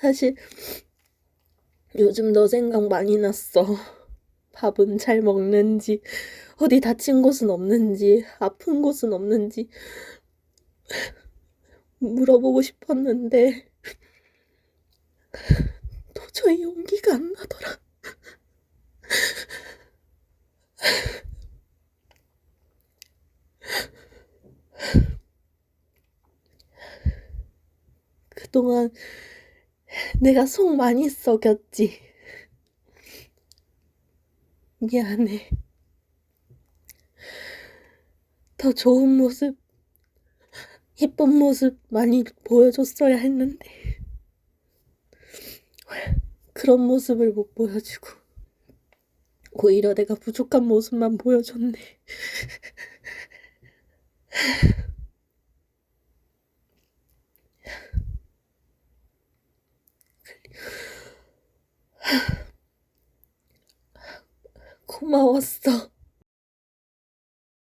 사실 요즘 너 생각 많이 났어. 밥은 잘 먹는지, 어디 다친 곳은 없는지, 아픈 곳은 없는지 물어보고 싶었는데 도저히 용기가 안 나더라. 그동안 내가 속 많이 썩였지. 미안해. 더 좋은 모습, 예쁜 모습 많이 보여줬어야 했는데. 그런 모습을 못 보여주고. 오히려 내가 부족한 모습만 보여줬네. 고마웠어.